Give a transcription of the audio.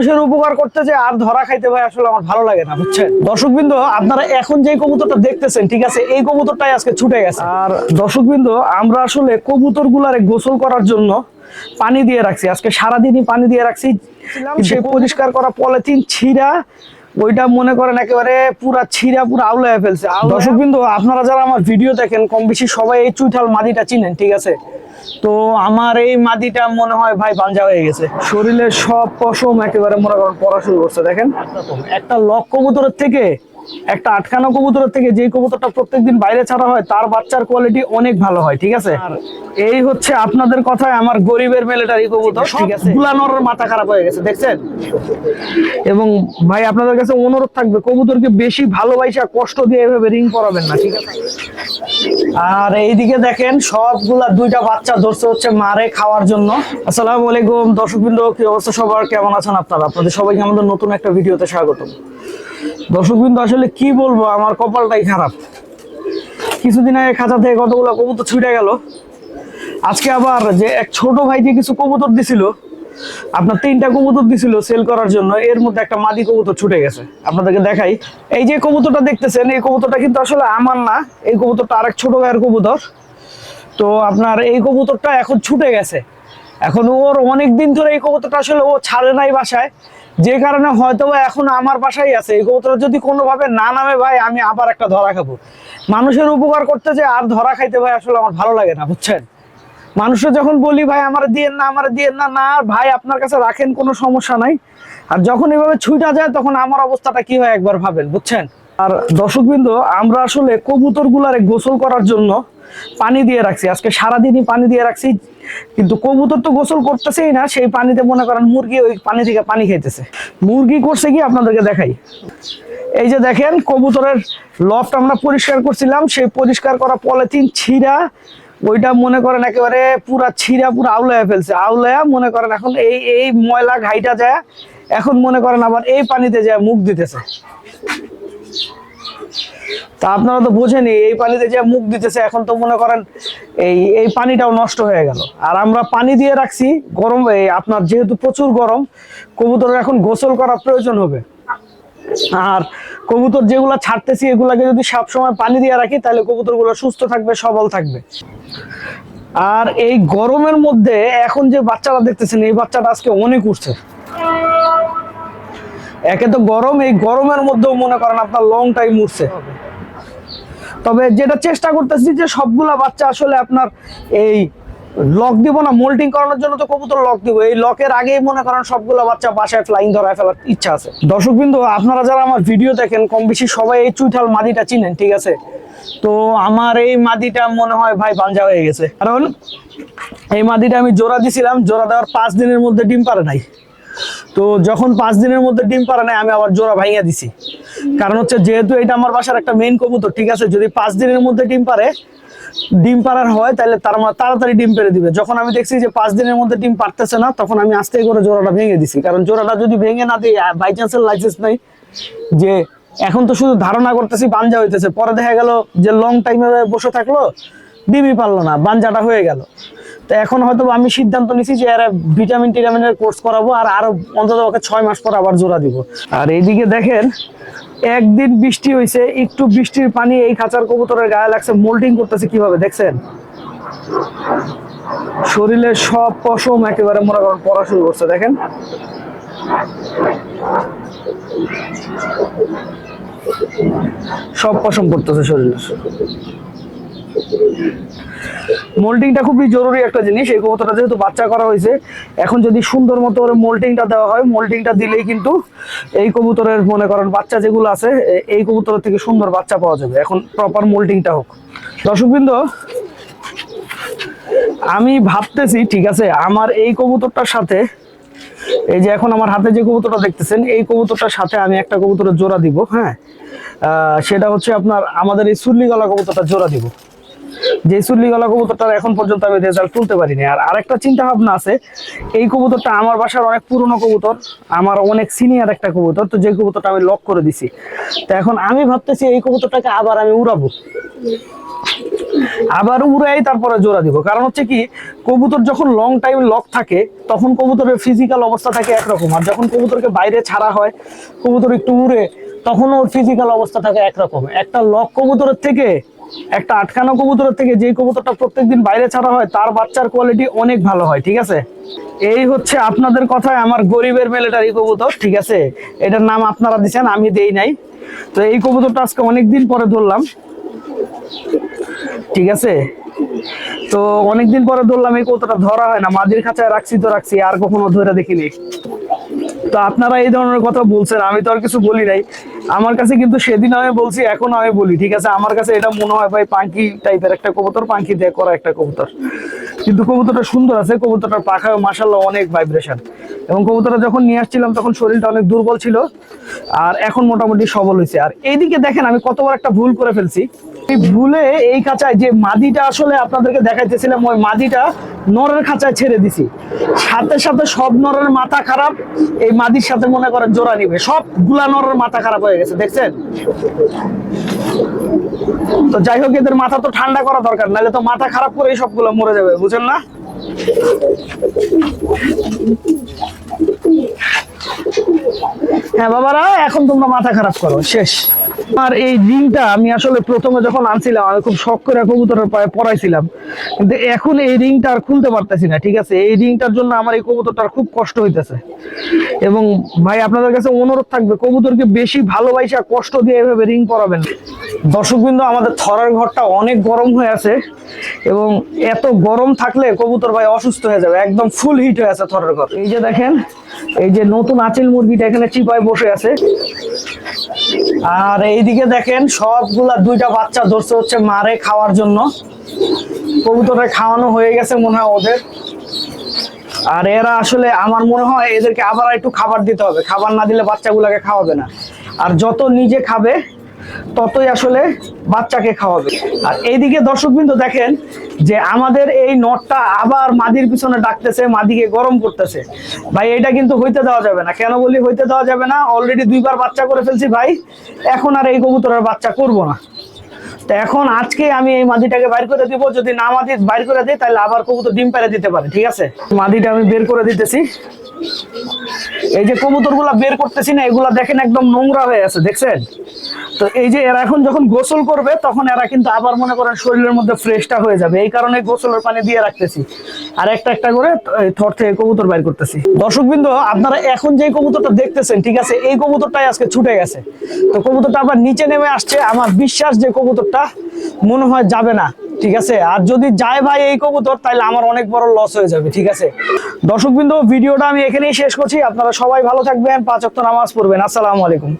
মানুষের উপকার করতে যে আর ধরা খাইতে ভাই আসলে আমার ভালো লাগে না বুঝছেন? দর্শক বিন্দু আপনারা এখন যে কবুতরটা দেখতেছেন ঠিক আছে এই কবুতরটাই আজকে ছুটে গেছে। আর দর্শক বিন্দু আমরা আসলে কবুতর গুলারে গোসল করার জন্য পানি দিয়ে রাখছি। আজকে সারাদিনই পানি দিয়ে রাখছি। সে পরিষ্কার করা পলিথিন ছিঁড়া ওইটা মনে করেন একেবারে পুরা ছিঁড়া পুরো আউলায় ফেলছে। দর্শক বিন্দু আপনারা যারা আমার ভিডিও দেখেন কম বেশি সবাই এই চুইঠাল মাদিটা চিনেন ঠিক আছে? তো আমার এই মাটিটা মনে হয় ভাই পাঞ্জা হয়ে গেছে। শরীরের সব পশম একেবারে মনে করেন পড়া শুরু করছে দেখেন। একটা লক কবুতরের থেকে একটা আটখানা কবুতরের থেকে যে কবুতরটা প্রত্যেকদিন বাইরে ছাড়া হয় তার বাচ্চার কোয়ালিটি অনেক ভালো হয় ঠিক আছে? আর এই হচ্ছে আপনাদের কথায় আমার গরিবের মেলেটারি কবুতর ঠিক আছে? গুলানোর মাথা খারাপ হয়ে গেছে দেখছেন? এবং ভাই আপনাদের কাছে অনুরোধ থাকবে কবুতরকে বেশি ভালোবাসা কষ্ট দিয়ে এভাবে রিং করাবেন না ঠিক আছে? আর এইদিকে দেখেন সবগুলা দুইটা বাচ্চা ধরছে হচ্ছে মারে খাওয়ার জন্য। আসসালামু আলাইকুম দর্শকবৃন্দ কি অবস্থা সবার? কেমন আছেন আপনারা? আপনাদের সবাইকে আমাদের নতুন একটা ভিডিওতে স্বাগতম। দর্শকবৃন্দ, আসলে কি বলব, আমার কপালটাই খারাপ। কিছুদিন আগে খাঁচা থেকে কতগুলো কবুতর ছুটে গেল। আজকে আবার যে এক ছোট ভাই যে কিছু কবুতর দিছিল, আপনার তিনটা কবুতর দিছিল সেল করার জন্য, এর মধ্যে একটা মাদি কবুতর ছুটে গেছে। আপনাদেরকে দেখাই। এই যে কবুতরটা দেখতেছেন, এই কবুতরটা কিন্তু আসলে আমার না, এই কবুতরটা আরেক ছোট ভাইয়ের কবুতর। তো আপনার এই কবুতরটা এখন ছুটে গেছে। এখন ওর অনেক দিন ধরে এই কবুতরটা আসলে ও ছাড়ে নাই বাসায়। যে কারণে হয়তো এখন আমার বাসায় আছে। এই কবুতর যদি কোনোভাবে না নামে ভাই, আমি আবার একটা ধরা খাব। মানুষের উপকার করতে যে আর ধরা খাইতে ভাই আসলে আমার ভালো লাগে না, বুঝছেন? মানুষের যখন বলি, ভাই, আমার দিয়েন না, আমার দিয়েন না। না ভাই, আপনার কাছে রাখেন, কোনো সমস্যা নাই। আর যখন এভাবে ছুটা যায়, তখন আমার অবস্থাটা কি হয় একবার ভাবেন, বুঝছেন? আর দর্শকবৃন্দ, আমরা আসলে কবুতর গুলারে গোসল করার জন্য পানি দিয়ে রাখছি। আজকে সারাদিনই পানি দিয়ে রাখছি, কিন্তু কবুতর তো গোসল করতেছেই না, সেই পানিতে মনে করেন মুরগি ওই পানি থেকে পানি খাইতেছে। মুরগি করছে কি আপনাদেরকে দেখাই। এই যে দেখেন, কবুতরের লফট আমরা পরিষ্কার করছিলাম, সেই পরিষ্কার করা পলিথিন ছিঁড়া, ওইটা মনে করেন একেবারে পুরা ছিঁড়া, পুরো আউলায় ফেলছে। আউলায়া মনে করেন এখন এই এই ময়লা ঘাইটা যায়, এখন মনে করেন আবার এই পানিতে যায় মুখ দিতেছে। তা আপনারা তো বোঝেনি এই পানিতে যে মুখ দিতেছে, এখন তো মনে করেন এই এই পানিটাও নষ্ট হয়ে গেল। আর আমরা পানি দিয়ে রাখছি, গরম আপনার যেহেতু প্রচুর গরম, কবুতরের এখন গোসল করার প্রয়োজন হবে। আর কবুতর যেগুলো ছাড়তেছি, এগুলাকে যদি সব সময় পানি দিয়ে রাখি, তাহলে কবুতরগুলো সুস্থ থাকবে, সবল থাকবে। আর এই গরমের মধ্যে এখন যে বাচ্চাটা দেখতেছেন, এই বাচ্চাটা আজকে অনেক উঠছে একে তো গরম, এই গরমের মধ্যেও মনে করেন আপনার লং টাইম উঠছে তবে যেটা চেষ্টা করতেছি যে সবগুলা বাচ্চা আসলে আপনার এই লক দিব না মোল্টিং করানোর জন্য তো কবুতর লক দিব। এই লকের আগেই মনে করেন সবগুলো বাচ্চা বাসায় ফ্লাইং ধরায় ফেলার ইচ্ছা আছে। দর্শক বিন্দু আপনারা যারা আমার ভিডিও দেখেন কম বেশি সবাই এই চুইঠাল মাদিটা চিনেন, ঠিক আছে? তো আমার এই মাদিটা মনে হয় ভাই পাঞ্জা হয়ে গেছে। কারণ এই মাদিটা আমি জোড়া দিছিলাম, জোড়া দেওয়ার পাঁচ দিনের মধ্যে ডিম পারে নাই। তো যখন পাঁচ দিনের মধ্যে ডিম পারে নাই, আমি আবার জোড়া ভাঙিয়ে দিছি। কারণ হচ্ছে যেহেতু এটা আমার বাসার একটা মেইন কবুতর, ঠিক আছে? যদি পাঁচ দিনের মধ্যে ডিম পারে ডিম পাড়ার হয়, তাহলে তার তাড়াতাড়ি ডিম পেরে দিবে। যখন আমি দেখছি যে পাঁচ দিনের মধ্যে ডিম পারতেছে না, তখন আমি আস্তে করে জোড়াটা ভেঙে দিছি। কারণ জোড়াটা যদি ভেঙে না দিই বাই চান্সের লাইসেন্স নাই। যে এখন তো শুধু ধারণা করতেছি, বাঞ্জা হইতেছে। পরে দেখা গেল যে লং টাইমে বসে থাকল, ডিমই পারল না, বাঞ্জাটা হয়ে গেল। তো এখন হয়তো আমি সিদ্ধান্ত নিছি যে এরা ভিটামিন, টিটামিনের কোর্স করাবো আর আরও অন্তত ওকে ছয় মাস পর আবার জোড়া দিব। আর এইদিকে দেখেন, একদিন বৃষ্টি হয়েছে একটু বৃষ্টির পানি এই খাঁচার কবুতরের গায়ে লাগছে, মোল্ডিং করতেছে কীভাবে দেখছেন? শরীরের সব পশম একেবারে মনে করেন পড়া শুরু করছে, দেখেন। সব পশম পড়তেছে শরীরের। মোল্টিংটা খুবই জরুরি একটা জিনিস, এই কবুতরটা যেহেতু বাচ্চা করা হয়েছে, এখন যদি সুন্দর মতো করে মোল্টিংটা দেওয়া হয় মোল্টিংটা দিলেই কিন্তু এই কবুতরের মনে করেন বাচ্চা যেগুলো আছে এই কবুতরের থেকে সুন্দর বাচ্চা পাওয়া যাবে। এখন প্রপার মোল্টিংটা হোক। দর্শকবৃন্দ, আমি ভাবতেছি, ঠিক আছে, আমার এই কবুতরটার সাথে, এই যে এখন আমার হাতে যে কবুতরটা দেখতেছেন, এই কবুতরটার সাথে আমি একটা কবুতরের জোড়া দিব হ্যাঁ? সেটা হচ্ছে আপনার, আমাদের এই সুরলি গলা কবুতরটা জোড়া দিব। যে চুল্লি গলা কবুতরটার এখন পর্যন্ত আমি রেজাল্ট তুলতে পারিনি। আর আরেকটা চিন্তা ভাবনা আছে, এই কবুতরটা আমার বাসার অনেক পুরনো কবুতর, আমার অনেক সিনিয়র একটা কবুতর, তো যে কবুতরটা আমি লক করে দিছি। তো এখন আমি ভাবতেছি এই কবুতরটাকে আবার আমি উড়াবো। আবার উড়াই, তারপরে জোড়া দিব। কারণ হচ্ছে কি, কবুতর যখন লং টাইম লক থাকে, তখন কবুতরের ফিজিক্যাল অবস্থা থাকে একরকম। আর যখন কবুতরকে বাইরে ছাড়া হয়, কবুতর একটু উড়ে, তখন ওর ফিজিক্যাল অবস্থা থাকে একরকম। একটা লক কবুতরের থেকে একটা আটকানো কবুতরের থেকে যে কবুতরটা প্রত্যেকদিন বাইরে ছাড়া হয়, তার বাচ্চার কোয়ালিটি অনেক ভালো হয়, ঠিক আছে? এই হচ্ছে আপনাদের কথায় আমার গরিবের মিলিটারি কবুতর, ঠিক আছে? এটার নাম আপনারা দিচ্ছেন আমি দেই নাই। তো এই কবুতরটা আজকে অনেকদিন পরে ধরলাম, ঠিক আছে? তো অনেকদিন পরে ধরলাম, এই কবুতরটা ধরা হয় না, মাঝির খাঁচায় রাখছি তো রাখছি, আর কখনো ধরে দেখিনি। তো আপনারা এই ধরনের কথা বলছেন, আমি তো আর কিছু বলি নাই। আমার কাছে কিন্তু সেদিন আমি বলছি, এখন আমি বলি, ঠিক আছে? আমার কাছে এটা মনে হয় ভাই পাঙ্কি টাইপের একটা কবুতর, পাঙ্কি দিয়ে করা একটা কবুতর। কিন্তু কবুতরটা সুন্দর আছে, কবুতরটার পাখা মাসাল্লাহ অনেক ভাইব্রেশন এবং কবুতরটা যখন নিয়ে আসছিলাম, তখন শরীরটা অনেক দুর্বল ছিল, আর এখন মোটামুটি সবল হয়েছে আর এইদিকে দেখেন, আমি কতবার একটা ভুল করে ফেলছি। ভুলে এই খাঁচায় যে মাদিটা আসলে আপনাদেরকে দেখাইতেছিলাম, ওই মাদিটা নরের খাঁচায় ছেড়ে দিছি। সাথে সাথে সব নরের মাথা খারাপ, এই মাদির সাথে মনে করেন জোড়া নিবে। সবগুলা নরের মাথা খারাপ হয়ে গেছে, দেখছেন? তো যাই হোক, এদের মাথা তো ঠান্ডা করা দরকার, নাহলে তো মাথা খারাপ করে সবগুলো মরে যাবে, বুঝেন না? হ্যাঁ বাবারা, এখন তোমরা মাথা খারাপ করো, শেষ। আর এই রিংটা আমি আসলে প্রথমে যখন আনছিলাম, আমি খুব শখ করে কবুতরের পায়ে পরাইছিলাম কিন্তু এখন এই রিংটা আর খুলতে পারতেছি না, ঠিক আছে? এই রিংটার জন্য আমার এই কবুতরটার খুব কষ্ট হইতেছে। এবং ভাই, আপনাদের কাছে অনুরোধ থাকবে, কবুতরকে বেশি ভালোবাসা কষ্ট দিয়ে এভাবে রিং পরাবেন। দর্শকবৃন্দ, আমাদের থরের ঘরটা অনেক গরম হয়ে আছে, এবং এত গরম থাকলে কবুতর ভাই অসুস্থ হয়ে যাবে, একদম ফুল হিট হয়ে আছে থরের ঘর। এই যে দেখেন, এই যে নতুন আচিল মুরগিটা এখানে চিপায় বসে আছে। আর এইদিকে দেখেন সবগুলা দুইটা বাচ্চা ধরছে হচ্ছে মারে খাওয়ার জন্য। কবুতরে খাওয়ানো হয়ে গেছে মনে হয় ওদের। আর এরা আসলে আমার মনে হয় এদেরকে আবার একটু খাবার দিতে হবে। খাবার না দিলে বাচ্চাগুলাকে খাওয়াবে না। আর যত নিজে খাবে ততই আসলে বাচ্চাকে খাওয়াবে। আর এইদিকে দর্শকবৃন্দ দেখেন যে আমাদের এই নটটা আবার মাদির পিছনে ডাকতেছে, মাদিকে গরম করতেছে। ভাই এটা কিন্তু হইতে দেওয়া যাবে না। কেন বলি হইতে দেওয়া যাবে না? অলরেডি দুইবার বাচ্চা করে ফেলছি ভাই। এখন আর এই কবুতরের বাচ্চা করব না। তো এখন আজকে আমি এই মাদিটাকে বাইর করে দিব। যদি না মাদি বাইর করে দিই তাহলে আবার কবুতর ডিম পেরে দিতে পারে, ঠিক আছে? মাদিটা আমি বের করে দিতেছি। এই যে কবুতরগুলা বের করতেছি না, এগুলা দেখেন একদম নোংরা হয়ে আছে, দেখছেন? তো এই যে এরা এখন যখন গোসল করবে, তখন এরা কিন্তু আবার মনে করেন শরীরের মধ্যে ফ্রেশটা হয়ে যাবে। এই কারণে গোসলের পানি দিয়ে রাখতেছি। আর একটা একটা করে থর থেকে কবুতর বাইর করতেছি। দর্শকবৃন্দ, আপনারা এখন যে কবুতরটা দেখতেছেন, ঠিক আছে, এই কবুতরটাই আজকে ছুটে গেছে। তো কবুতরটা আবার নিচে নেমে আসছে। আমার বিশ্বাস যে কবুতরটা মনে হয় যাবে না, ঠিক আছে? আর যদি যায় ভাই এই কবুতর তাহলে আমার অনেক বড় লস হয়ে যাবে, ঠিক আছে? দর্শকবৃন্দ, ভিডিওটা আমি এখানেই শেষ করছি। আপনারা সবাই ভালো থাকবেন, পাঁচ ওয়াক্ত নামাজ পড়বেন। আসসালামু আলাইকুম।